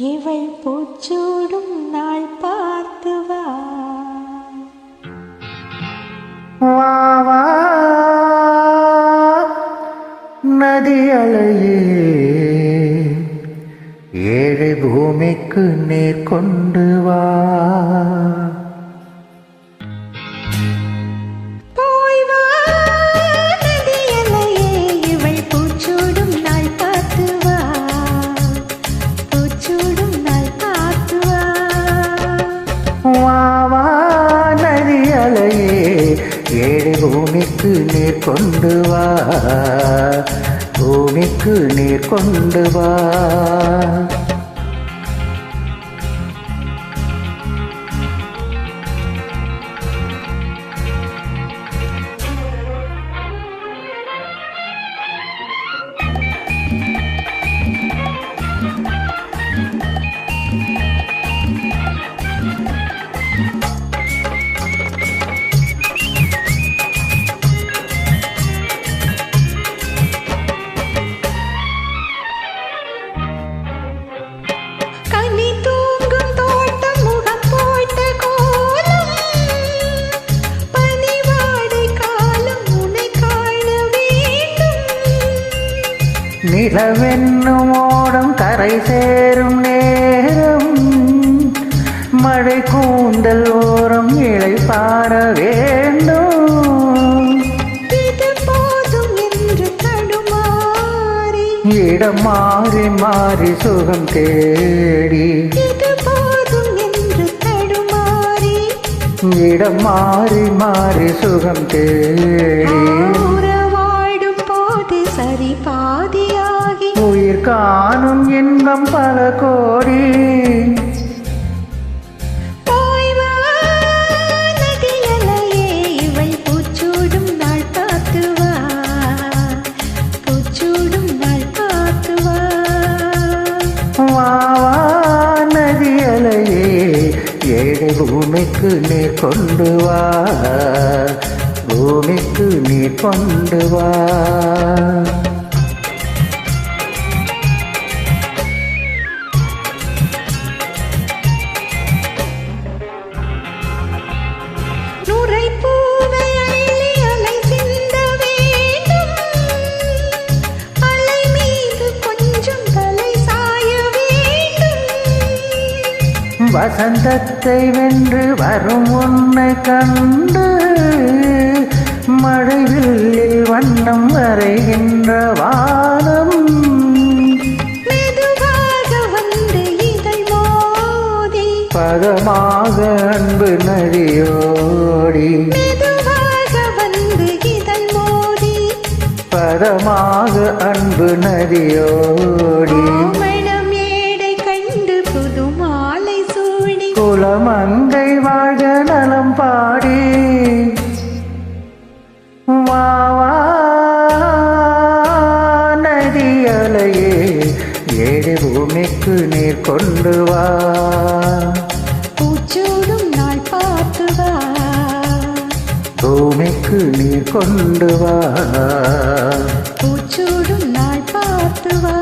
இவள் பூச்சூடும் நாள் பார்த்து வா. நதி அலையே. ஏழை பூமிக்கு நேர் கொண்டு வா. பூமிக்கு நீர் கொண்டு வா. பூமிக்கு நீர் கொண்டு வா. நிலவென்னும் ஓடம் கரை சேரும் நேரம். மழை கூந்தல் ஓரம் இலை பார வேண்டும். இடம் மாறி மாறி சுகம் தேடி. இடம் மாறி மாறி சுகம் தேடி. வா நதி அலையே ஏழை பூமிக்கு நீர் கொண்டு வா. பூமிக்கு நீர் கொண்டு வா. வசந்தத்தை வென்று வரும் உன்னை கண்டு மழை வில்லில் வண்ணம் வரைகின்ற வானம். பதமாக அன்பு நதியோடி. பதமாக அன்பு நதியோடி. குலமங்கை வாழ்க நலம் பாடி. வா வா நதி அலையே ஏழு பூமிக்கு நீர் கொண்டு வா. பூச்சூடும் நாள் பார்த்து வா. பூமிக்கு நீர் கொண்டு வா. பூச்சூடும் நாள் பார்த்து வா.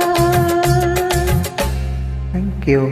தேங்க்யூ